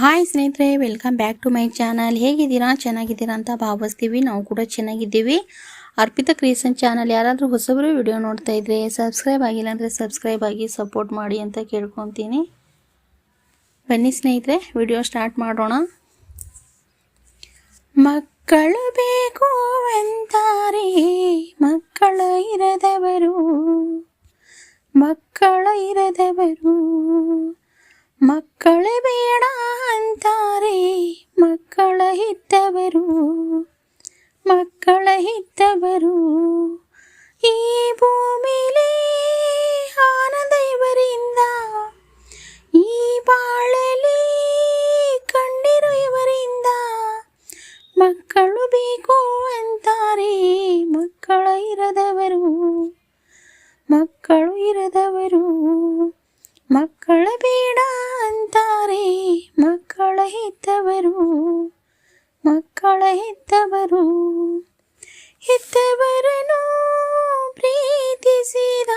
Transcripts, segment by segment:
Hi ಸ್ನೇಹಿತರೆ welcome back to my channel ಹೇಗಿದ್ದೀರಾ? ಚೆನ್ನಾಗಿದ್ದೀರಾ ಅಂತ ಭಾವಿಸ್ತೀವಿ. ನಾವು ಕೂಡ ಚೆನ್ನಾಗಿದ್ದೀವಿ. ಅರ್ಪಿತಾ ಕ್ರಿಯೇಷನ್ ಚಾನಲ್ ಯಾರಾದರೂ ಹೊಸಬರು ವಿಡಿಯೋ ನೋಡ್ತಾ ಇದ್ರೆ ಸಬ್ಸ್ಕ್ರೈಬ್ ಆಗಿಲ್ಲ ಅಂದರೆ ಸಬ್ಸ್ಕ್ರೈಬ್ ಆಗಿ ಸಪೋರ್ಟ್ ಮಾಡಿ ಅಂತ ಕೇಳ್ಕೊತೀನಿ. ಬನ್ನಿ ಸ್ನೇಹಿತರೆ ವಿಡಿಯೋ ಸ್ಟಾರ್ಟ್ ಮಾಡೋಣ. ಮಕ್ಕಳು ಬೇಕು ಅಂತಾರೆ, ಮಕ್ಕಳು ಇರದವರು. ಮಕ್ಕಳು ಇರದವರು. ಮಕ್ಕಳೇ ಬೇಡ ಅಂತಾರೆ ಮಕ್ಕಳ ಹಿತ್ತವರು ಮಕ್ಕಳ ಹಿತ್ತವರು ಈ ಭೂಮಿಲಿ ಮಕ್ಕಳ ಇದ್ದವರನ್ನು ಪ್ರೀತಿಸಿದ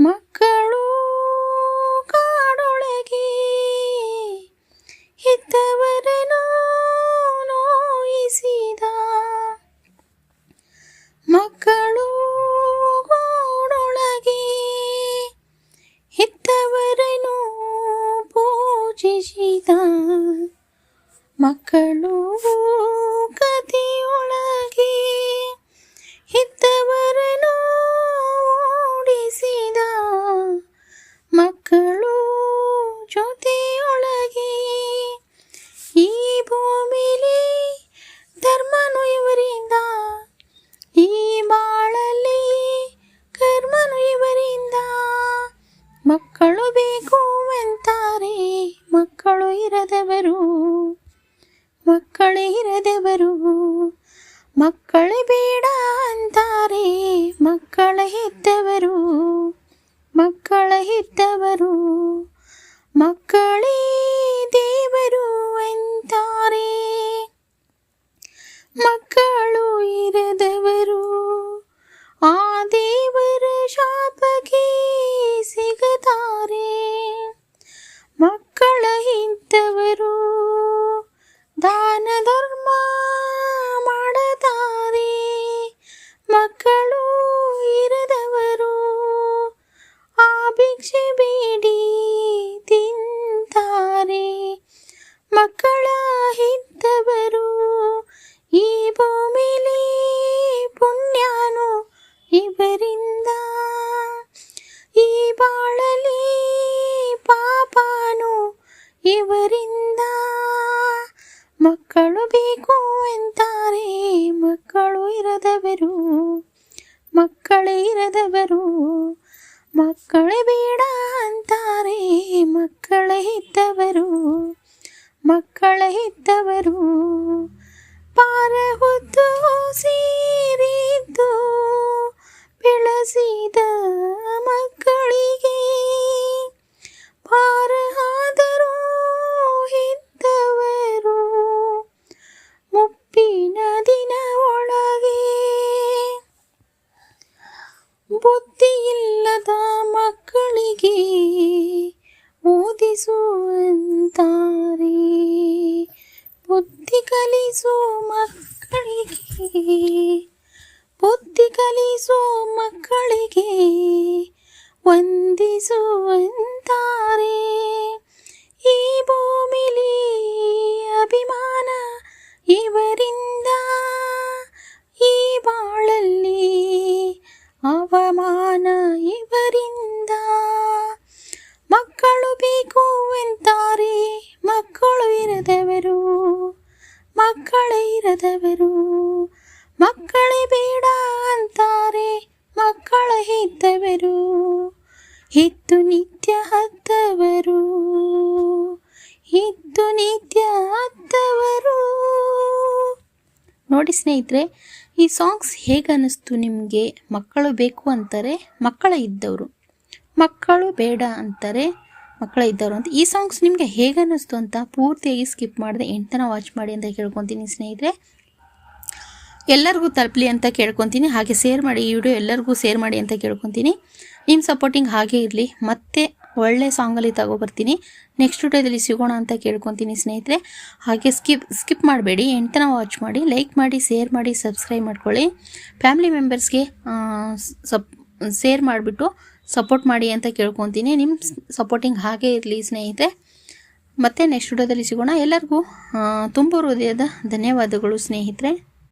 ಮಕ್ಕಳು ಕಾಡೊಳಗೆ. ಇದ್ದವರನ್ನು ನೋಯಿಸಿದ ಮಕ್ಕಳು ಗೋಡೊಳಗೆ. ಇದ್ದವರನ್ನು ಪೂಜಿಸಿದ ಮಕ್ಕಳು ಇರದವರು ಮಕ್ಕಳೇ ಇರದವರು ಮಕ್ಕಳೇ ಬೇಡ ಅಂತಾರೆ ಮಕ್ಕಳ ಹೆತ್ತವರು ಮಕ್ಕಳ ಹಿತ್ತವರು ಮಕ್ಕಳೇ ದೇವರು ಅಂತಾರೆ. ಮಕ್ಕಳು ಇವರಿಂದ ಮಕ್ಕಳು ಬೇಕು ಎಂತಾರೆ. ಮಕ್ಕಳು ಇರದವರು, ಮಕ್ಕಳೇ ಇರದವರು, ಮಕ್ಕಳೇ ಬೇಡ ಅಂತಾರೆ. ಮಕ್ಕಳೇ ಇದ್ದವರು ಮಕ್ಕಳೇ ಇದ್ದವರು ಪಾರ ಇಲ್ಲದ ಮಕ್ಕಳಿಗೆ ಓದಿಸುವಂತಾರೆ. ಬುದ್ಧಿ ಕಲಿಸೋ ಮಕ್ಕಳಿಗೆ ಬುದ್ಧಿ ಕಲಿಸೋ ಮಕ್ಕಳಿಗೆ ವಂದಿಸುವಂತಾರೆ. ಮಕ್ಕಳೇ ಬೇಡ ಅಂತಾರೆ, ಮಕ್ಕಳ ಹೆತ್ತವರು ಹೆತ್ತು ನಿತ್ಯ ಹತ್ತವರು. ಹೆತ್ತು ನಿತ್ಯ ಹತ್ತವರು. ನೋಡಿ ಸ್ನೇಹಿತರೆ, ಈ ಸಾಂಗ್ಸ್ ಹೇಗೆ ಅನ್ನಿಸ್ತು ನಿಮಗೆ? ಮಕ್ಕಳು ಬೇಕು ಅಂತಾರೆ, ಮಕ್ಕಳ ಇದ್ದವರು. ಮಕ್ಕಳು ಬೇಡ ಅಂತಾರೆ, ಮಕ್ಕಳ ಇದ್ದವರು ಅಂತ. ಈ ಸಾಂಗ್ಸ್ ನಿಮಗೆ ಹೇಗೆ ಅನ್ನಿಸ್ತು ಅಂತ ಪೂರ್ತಿಯಾಗಿ ಸ್ಕಿಪ್ ಮಾಡಿದೆ, ಎಂಟನ ವಾಚ್ ಮಾಡಿ ಅಂತ ಕೇಳ್ಕೊತೀನಿ ಸ್ನೇಹಿತರೆ. ಎಲ್ಲರಿಗೂ ತಲುಪಲಿ ಅಂತ ಕೇಳ್ಕೊತೀನಿ. ಹಾಗೆ ಶೇರ್ ಮಾಡಿ ಈ ವಿಡಿಯೋ ಎಲ್ಲರಿಗೂ ಶೇರ್ ಮಾಡಿ ಅಂತ ಕೇಳ್ಕೊತೀನಿ. ನಿಮ್ಮ ಸಪೋರ್ಟಿಂಗ್ ಹಾಗೆ ಇರಲಿ. ಮತ್ತೆ ಒಳ್ಳೆ ಸಾಂಗಲ್ಲಿ ತಗೊಬರ್ತೀನಿ ನೆಕ್ಸ್ಟ್ ವಿಡಿಯೋದಲ್ಲಿ ಸಿಗೋಣ ಅಂತ ಕೇಳ್ಕೊತೀನಿ ಸ್ನೇಹಿತರೆ. ಹಾಗೆ ಸ್ಕಿಪ್ ಸ್ಕಿಪ್ ಮಾಡಬೇಡಿ. ಎಂಟನ ವಾಚ್ ಮಾಡಿ. ಲೈಕ್ ಮಾಡಿ ಶೇರ್ ಮಾಡಿ ಸಬ್ಸ್ಕ್ರೈಬ್ ಮಾಡ್ಕೊಳ್ಳಿ. ಫ್ಯಾಮಿಲಿ ಮೆಂಬರ್ಸ್ಗೆ ಸಪ್ ಶೇರ್ ಮಾಡಿಬಿಟ್ಟು ಸಪೋರ್ಟ್ ಮಾಡಿ ಅಂತ ಕೇಳ್ಕೊತೀನಿ. ನಿಮ್ಮ ಸಪೋರ್ಟಿಂಗ್ ಹಾಗೆ ಇರಲಿ ಸ್ನೇಹಿತರೆ. ಮತ್ತೆ ನೆಕ್ಸ್ಟ್ ವಿಡಿಯೋದಲ್ಲಿ ಸಿಗೋಣ. ಎಲ್ಲರಿಗೂ ತುಂಬ ಹೃದಯದ ಧನ್ಯವಾದಗಳು ಸ್ನೇಹಿತರೆ.